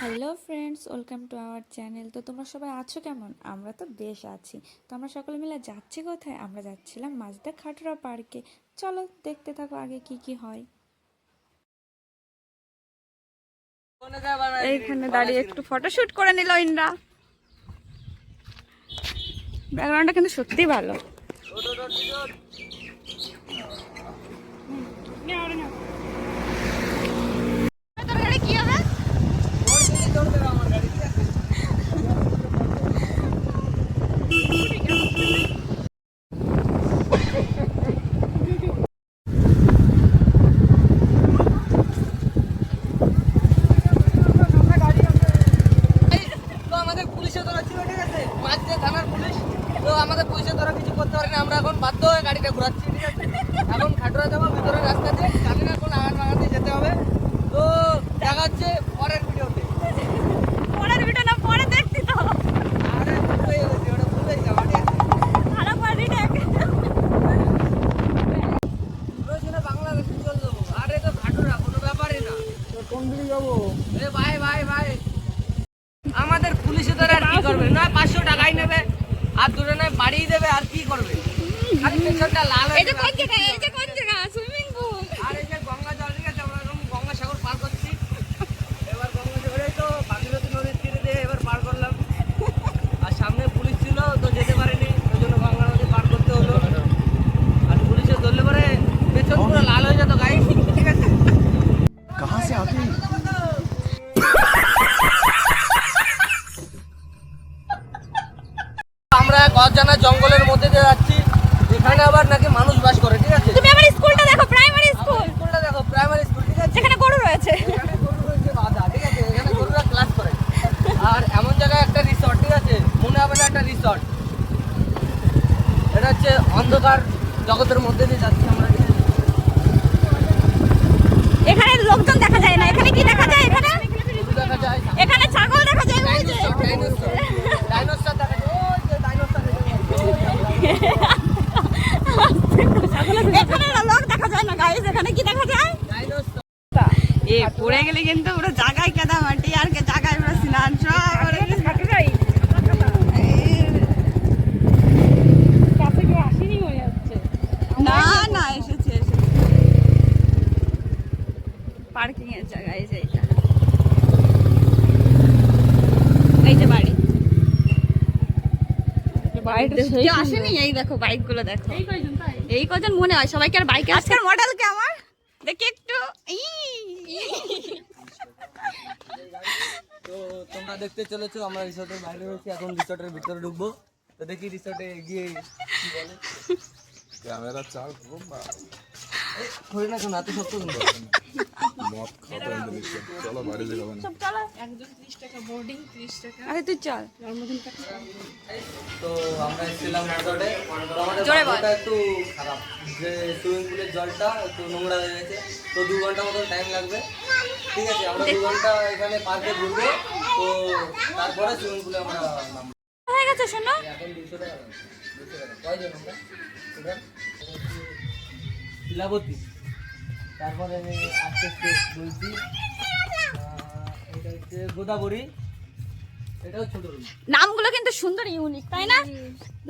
Hello friends welcome to our channel তো তোমরা সবাই আছো কেমন? আমরা তো বেশ আছি। তো আমরা সকলে মিলে যাচ্ছি কোথায়? আমরা যাচ্ছিলাম মাঝদা খাটুরা পার্কে। চলো দেখতে থাকো আগে কি কি হয়। এইখানে দাঁড়িয়ে একটু ফটোশুট করে নিল ইন্দ্রা। ব্যাকগ্রাউন্ডটা কিন্তু সত্যিই ভালো। তোর গাড়ি কি হবে তো আমাদের পুলিশে ধরা ছিল ঠিক আছে মাঝে থানার পুলিশ তো আমাদের পুলিশে ধরা কিছু করতে পারেনি আমরা এখন বাধ্য হয়ে গাড়িটা ঘোরাচ্ছি ঠিক আছে? এখন খাটুরা যাব ভিতরে রাস্তা দিয়ে। জানি না কোন আগান বাগান দিয়ে যেতে হবে। তো দেখা হচ্ছে পরের ভিডিওতে। পরের ভিডিও না পরে দেখছি তো আরে ভুলেই গেছি ওটা ভুলেই যাব খারাপ পারি দেখ বাংলাদেশে চলে যাব। আরে তো খাটুরা কোনো ব্যাপারই না। কোন দিকে যাব? এ ভাই ভাই ভাই আমাদের পুলিশে ধরে আর কি করবে না পাঁচশো টাকাই নেবে আর দূরে নয় বাড়িয়ে দেবে আর কি করবে পেছনটা লাল। কোন জায়গা কোন জায়গা সুইমিং পুল। আর এই যে গঙ্গা জল আছে আমরা গঙ্গা সাগর পার করছি। এবার গঙ্গা সাগরে তো ভাগীরথী নদীর তীরে দিয়ে এবার পার করলাম। আর সামনে পুলিশ ছিল তো যেতে এটা হচ্ছে অন্ধকার জগতের মধ্যে দিয়ে যাচ্ছি আমরা। এখানে লোকজন দেখা যায় না। এখানে কি দেখা যায়? এখানে? দেখা যায় এখানে ছাগল দেখা যায় ওই যে ডাইনোসর ডাইনোসর ডাইনোসর দেখা যায়। ওই যে ডাইনোসর এখানে না লোক দেখা যায় না গাইস এখানে কি দেখা যায়? ডাইনোসর এ পড়ে গেলে কিন্তু পুরো জায়গায় কেদা মাটি আর কে জায়গায় পুরো স্নান সব করে না না এসেছে এসেছে পার্কিং এর জায়গা এই যে এইটা এই যে বাড়ি কেউ আসেনি? এই দেখো বাইক দেখো। এই কজন মনে হয়? সবাইকে আর বাইকে আজকের মডেল কে আমার? দেখি একটু। তো তোমরা দেখতে চলেছো আমরা রিসর্টের বাইরে রয়েছি এখন রিসর্টের ভিতরে ঢুকবো। তো দেখি রিসর্টে গিয়ে কি বলে। ক্যামেরা চাল ধরে না কেন? এত সত্য কিন্তু মদ খাওয়া ইন্দোনেশিয়া। চলো বাড়ি যাবে না। আরে তুই চল। তো আমরা এসেছিলাম রিসর্টে। আমাদের জোরে বল। একটু খারাপ। যে সুইমিং পুলের জলটা একটু নোংরা হয়ে গেছে। তো দু ঘণ্টা মতো টাইম লাগবে। ঠিক আছে আমরা দু ঘণ্টা এখানে পার্কে ঘুরবো। তো তারপরে সুইমিং পুলে আমরা নামবো। হয়ে গেছে শোনো। এখন দুশো টাকা দাম। দুশো টাকা। কয়জন আমরা? শিলাবতী তারপরে আস্তে আস্তে বলছি এটা হচ্ছে গোদাবরী। এটাও ছোট নামগুলো কিন্তু সুন্দর ইউনিক তাই না?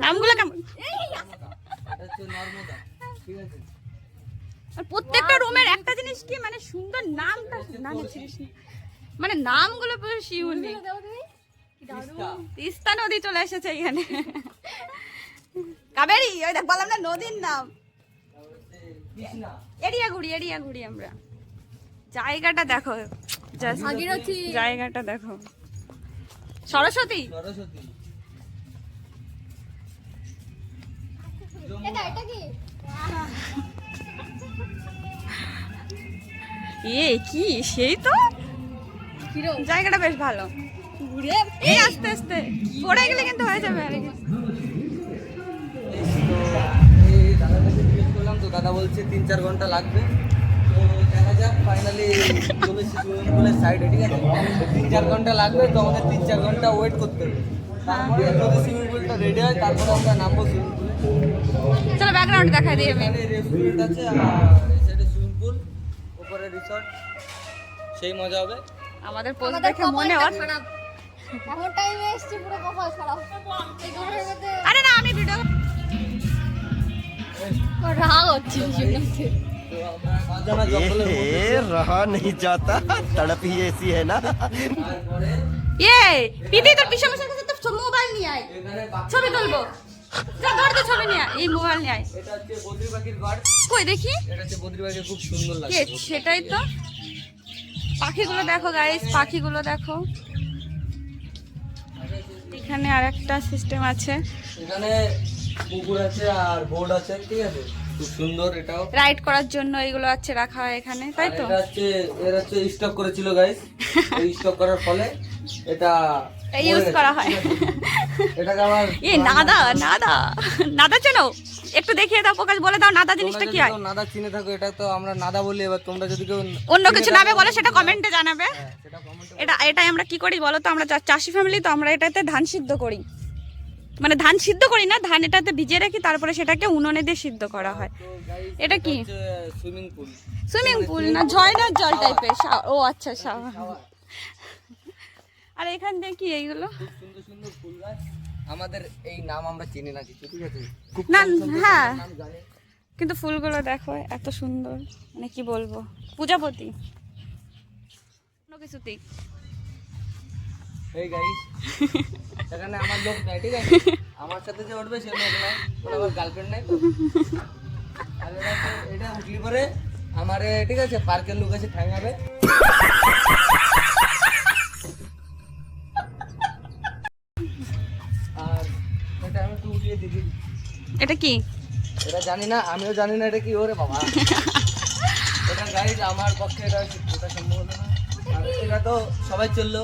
নামগুলো কেমন? এটা হচ্ছে নর্মদা ঠিক আছে? আর প্রত্যেকটা রুমের একটা জিনিস কি মানে সুন্দর নামটা নাম ছিলিস না। মানে নামগুলো পুরো ইউনিক তিস্তা। তিস্তা নদী চলে এসেছে এখানে। কাবেরি ওই দেখ বললাম না নদীর নাম। এরিয়া ঘুরি এরিয়া ঘুরি আমরা। জায়গাটা দেখো জায়গাটা দেখো। সরস্বতী? সরস্বতী। এ কি? সেই তো? জায়গাটা বেশ ভালো। এই আস্তে আস্তে। পড়ে গেলে কিন্তু হয়ে যাবে। আর দাদা বলছে তিন চার ঘণ্টা লাগবে। তো দেখা যাক ফাইনালি চলেছি সুইমিং পুলের সাইডে ঠিক আছে? তিন চার ঘণ্টা লাগবে তো আমাদের তিন চার ঘণ্টা ওয়েট করতে হবে। তারপরে যদি সুইমিং পুলটা রেডি হয় তারপরে আমরা নামবো সুইমিং পুলে চলো ব্যাকগ্রাউন্ড দেখাই দিই আমি। রেস্টুরেন্ট আছে আর এই সাইডে সুইমিং পুল উপরে রিসর্ট সেই মজা হবে। আমাদের পোস্ট দেখে মনে হয় খারাপ। টাইমে এসেছি পুরো কপাল খারাপ। এই গরমের মধ্যে আরে না আমি ভিডিও রাগ হচ্ছে ভীষণ। তো আমরা সাজানা জঙ্গলের মধ্যে ए, रहा नहीं जाता तड़प ही ऐसी है ना তারপরে ইয়ে পিদি তোর পিছনে বসে কাছে তো মোবাইল নিয়ে আয় এখানে বাকি- ছবি তুলবো যা ধর তো ছবি নিয়ে আয়, এই মোবাইল নিয়ে আয় এটা হচ্ছে বদ্রি পাখির ঘর কই দেখি এটা হচ্ছে বদ্রি পাখি খুব সুন্দর কে লাগে সেটাই তো পাখিগুলো দেখো গাইস পাখিগুলো দেখো এখানে আর একটা সিস্টেম আছে এখানে পুকুর আছে আর বোর্ড আছে ঠিক আছে? খুব সুন্দর এটাও। রাইড করার জন্য এগুলো আছে রাখা হয় এখানে তাই তো? এটা হচ্ছে এর হচ্ছে স্টক করেছিল গাইস এই স্টক করার ফলে এটা ইউজ করা হয়? এটাকে আবার এ নাদা নাদা নাদা চেনো? একটু দেখিয়ে দাও প্রকাশ বলে দাও নাদা জিনিসটা কি হয়? নাদা চিনে থাকো এটা তো আমরা নাদা বলি এবার তোমরা যদি কেউ অন্য কিছু নামে বলে সেটা কমেন্টে জানাবে। হ্যাঁ, এটা এটাই আমরা কি করি বলো তো? আমরা চাষি ফ্যামিলি তো আমরা এটাতে ধান সিদ্ধ করি। মানে ধান সিদ্ধ করি না ধান এটাতে ভিজিয়ে রাখি তারপরে সেটাকে উনুনে দিয়ে সিদ্ধ করা হয়। এটা কি? সুইমিং পুল সুইমিং পুল না ঝর্ণার জল টাইপের ও আচ্ছা শাওয়ার আর এখান দিয়ে কি এইগুলো? সুন্দর সুন্দর ফুল গাছ। আমাদের এই নাম আমরা চিনি না কিছু ঠিক আছে? না হ্যাঁ। কিন্তু ফুলগুলো দেখো এত সুন্দর। মানে কি বলব? পূজাপতি। কোনো কিছুতেই। এই গাইস এখানে আমার লোক নাই ঠিক আছে? আমার সাথে যে উঠবে সে লোক নাই ওর আমার গার্লফ্রেন্ড নাই তো। এটা উঠলি পরে আমার ঠিক আছে পার্কের লোক আছে ঠ্যাঙাবে। আর এটা আমি একটু উঠিয়ে দিবি। এটা কি? এটা জানি না আমিও জানি না এটা কি ওরে বাবা। এটা গাইজ আমার পক্ষে এটা সম্ভব না। এটা তো সবাই চলল।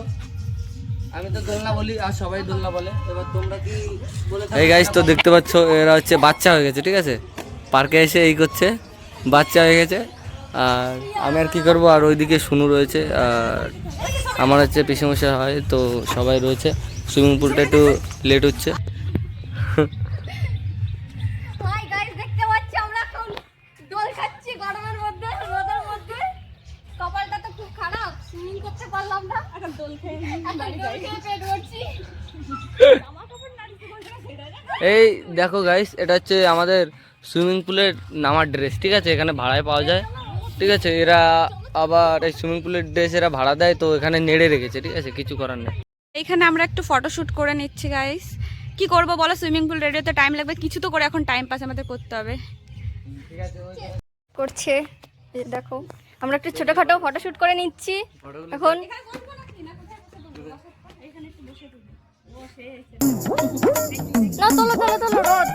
এই গাইস তো দেখতে পাচ্ছ, এরা হচ্ছে বাচ্চা হয়ে গেছে, ঠিক আছে? পার্কে এসে এই করছে, বাচ্চা হয়ে গেছে। আর আমি আর কি করব? আর ওইদিকে শুনু রয়েছে, আর আমার হচ্ছে পিসেমশা হয়, তো সবাই রয়েছে। সুইমিং পুলটা একটু লেট হচ্ছে। করতে পারলাম না। এখন দোল খেয়ে এখন দোল খেয়ে পেট ভরছি। এই দেখো গাইস এটা হচ্ছে আমাদের সুইমিং পুলের নামার ড্রেস ঠিক আছে? এখানে ভাড়ায় পাওয়া যায়। ঠিক আছে এরা আবার এই সুইমিং পুলের ড্রেস এরা ভাড়া দেয় তো এখানে নেড়ে রেখেছে ঠিক আছে? কিছু করার নেই। এখানে আমরা একটু ফটোশুট করে নিচ্ছি গাইস কি করব বলো? সুইমিং পুল রেডিওতে টাইম লাগবে কিছু তো করে এখন টাইম পাস আমাদের করতে হবে। করছে দেখো। আমরা একটু ছোটখাটো ফটোশুট করে নিচ্ছি। এখন না তোলো তোলো তোলো। রোদ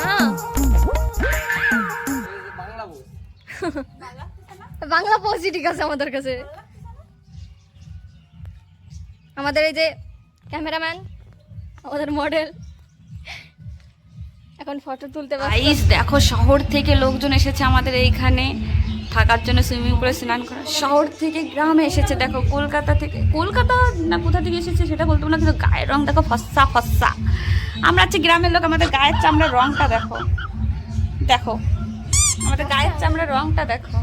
হ্যাঁ বাংলা পৌঁছি ঠিক আছে আমাদের কাছে। আমাদের এই যে ক্যামেরাম্যান আমাদের মডেল এখন ফটো তুলতে। গাইস দেখো, শহর থেকে লোকজন এসেছে আমাদের এইখানে। থাকার জন্য সুইমিং পুলে স্নান করা। শহর থেকে গ্রামে এসেছে, দেখো, কলকাতা থেকে কলকাতা না, কোথা থেকে এসেছে সেটা বলতে না, কিন্তু গায়ের রং দেখো ফস্সা ফস্সা আমরা হচ্ছে গ্রামের লোক, আমাদের গায়ের চামড়ার রংটা দেখো। দেখো, আমাদের গায়ের চামড়ার রংটা দেখো।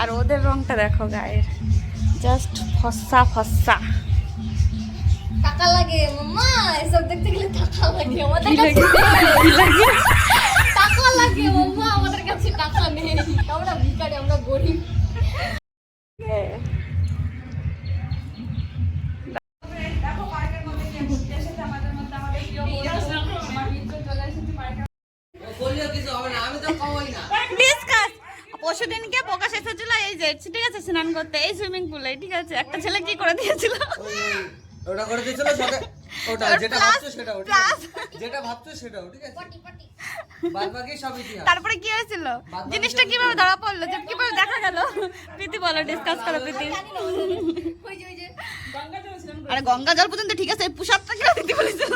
আর ওদের রংটা দেখো গায়ের। জাস্ট ফস্সা ফস্সা টাকা লাগে মাম্মা এসব দেখতে গেলে টাকা লাগে আমাদের কাছে? টাকা লাগে মাম্মা আমাদের কাছে টাকা নেই। আমরা ভিখারি আমরা গরিব। ডিসকাস। পরশু দিনকে প্রকাশ এসেছিল এই যে ঠিক আছে স্নান করতে এই সুইমিং পুলে ঠিক আছে। একটা ছেলে কি করে দিয়েছিল? ওটা করে দিয়েছিল সাথে ওটা যেটা ভাবছ আছে? plus। যেটা ভাবছ সেটাও ঠিক আছে? বাদ সব ইতিহাস। তারপরে কি হয়েছিল? জিনিসটা কীভাবে ধরা পড়ল? যে কীভাবে দেখা গেল? প্রীতি বলো ডিসকাস করো প্রীতি। আরে গঙ্গা জল পর্যন্ত ঠিক আছে পুষাপটা কীভাবে দিতে বলেছিল?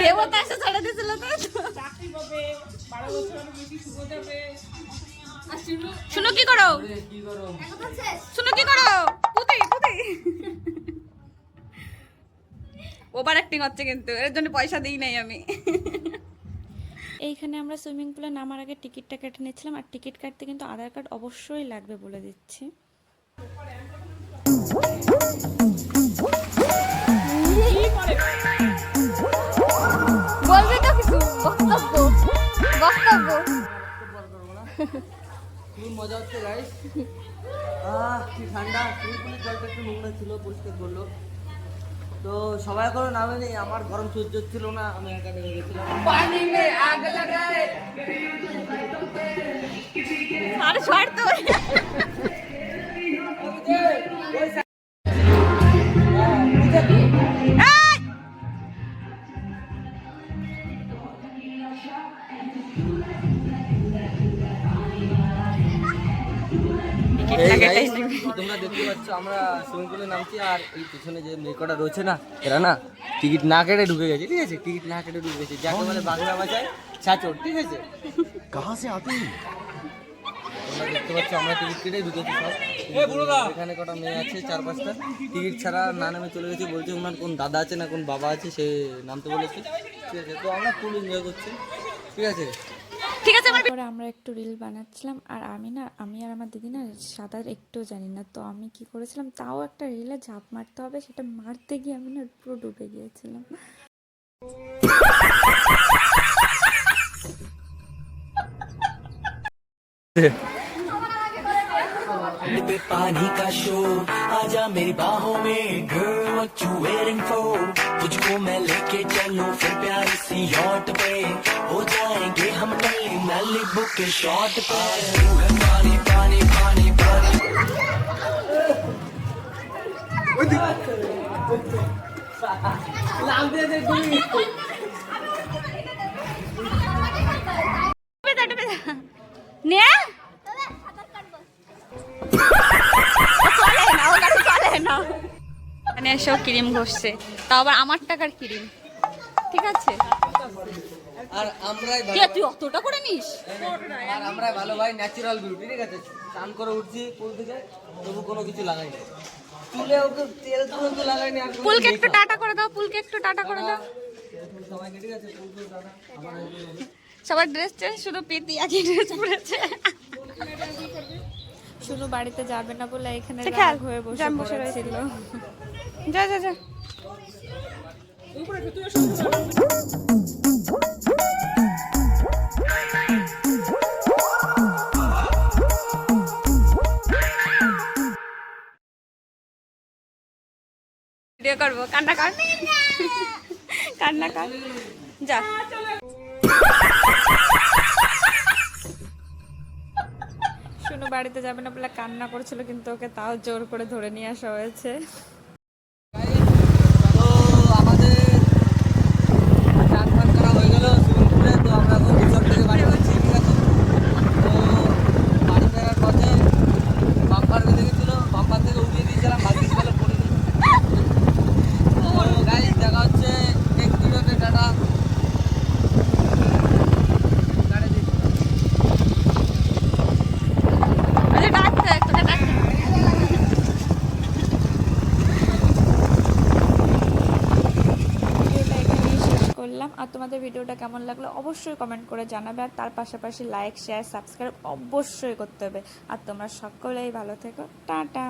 দেবতা এসে ছেড়ে দিয়েছিল তো? শুনো কি করো? কি করো? এখন শেষ। শুনো কি করো ওভার অ্যাক্টিং হচ্ছে কিন্তু এর জন্য পয়সা দিই নাই আমি। এইখানে আমরা সুইমিং পুলে নামার আগে টিকিটটা কেটে নিচ্ছিলাম আর টিকিট কাটতে কিন্তু আধার কার্ড অবশ্যই লাগবে বলে দিচ্ছি। বলবি তো কিছু বক্তব্য বক্তব্য। খুব মজা হচ্ছে গাইস আহ কি ঠান্ডা। সুইমিং পুলের জলটা একটু নোংরা ছিল পরিষ্কার করল। তো সবাই করে নামেনি আমার গরম সহ্য ছিল না আমি একা নেমে গেছিলাম। আর ছাড় তো তোমরা দেখতে পাচ্ছ আমরা সুইমিং পুলে নামছি আর পিছনে যে মেয়েকটা রয়েছে না এরা না টিকিট না কেটে ঢুকে গেছে ঠিক আছে? টিকিট না কেটে ঢুকে গেছে যাকে বলে বাংলা ভাষায় ছাচর ঠিক আছে? তোমরা দেখতে পাচ্ছ আমরা টিকিট কেটে ঢুকেছি সব। এখানে কটা মেয়ে আছে চার টিকিট ছাড়া না নামে চলে গেছে বলছে ওনার কোন দাদা আছে না কোন বাবা আছে সে নামতে বলেছে। ঠিক আছে তো আমরা ফুল এনজয় করছি ঠিক আছে? পরে আমরা একটু রিল বানাচ্ছিলাম আর আমি না আমি আর আমার দিদি না সাঁতার একটু জানি না তো আমি কি করেছিলাম তাও একটা রিলে ঝাঁপ মারতে হবে সেটা মারতে গিয়ে আমি না পুরো ডুবে গিয়েছিলাম पे पानी का शोर आजा मेरी बाहों में girl what you waiting for तुझको मैं लेके चलूं फिर प्यारी सी यॉट पे हो जाएंगे हम नली नली बुक के शॉट पे पानी पानी पानी पानी নে চলে না ও গাড়ি চলে না মানে এসব ক্রিম ঘষছে তাও আবার আমার টাকার ক্রিম ঠিক আছে আর আমরাই কে তুই অতটা করে নিস? আর আমরাই ভালো ভাই ন্যাচারাল বিউটি ঠিক আছে? স্নান করে উঠছি পুল থেকে তবু কোনো কিছু লাগাই না চুলে ওকে তেল পর্যন্ত লাগাইনি আর পুলকে একটু টাটা করে দাও পুলকে একটু টাটা করে দাও। সবাইকে ঠিক আছে? পুল পুল টাটা সবার ড্রেস চেঞ্জ শুধু প্রীতি একই ড্রেস পরেছে। শুনু বাড়িতে যাবে না বলে এখানে রাগ হয়ে বসে বসে পড়েছিল। যা যা যা। করব। কান্না কর। কান্না কর। যা। শুনু বাড়িতে যাবে না বলে কান্না করছিল, কিন্তু ওকে তাও জোর করে ধরে নিয়ে আসা হয়েছে তো আমাদের চান ফান করা হয়ে গেল সুইমিং পুলে তো আমরা এখন রিসোর্ট থেকে বাড়ি যাচ্ছি ঠিক আছে তো বাড়ি ফেরার পথে বাম্পার বেঁধে গেছিল বাম্পার থেকে উঠিয়ে দিয়েছিলাম ভাগ্যিস গেলে পড়িনি তো গাইজ দেখা হচ্ছে নেক্সট ভিডিওতে টাটা গাড়ি দিচ্ছি আরে ডাকতে তোকে ডাকতে ভিডিওটা এখানেই শেষ করলাম আর তোমাদের ভিডিওটা কেমন লাগল অবশ্যই কমেন্ট করে জানাবে আর তার পাশাপাশি লাইক শেয়ার সাবস্ক্রাইব অবশ্যই করতে হবে। আর তোমরা সকলেই ভালো থেকো। টাটা।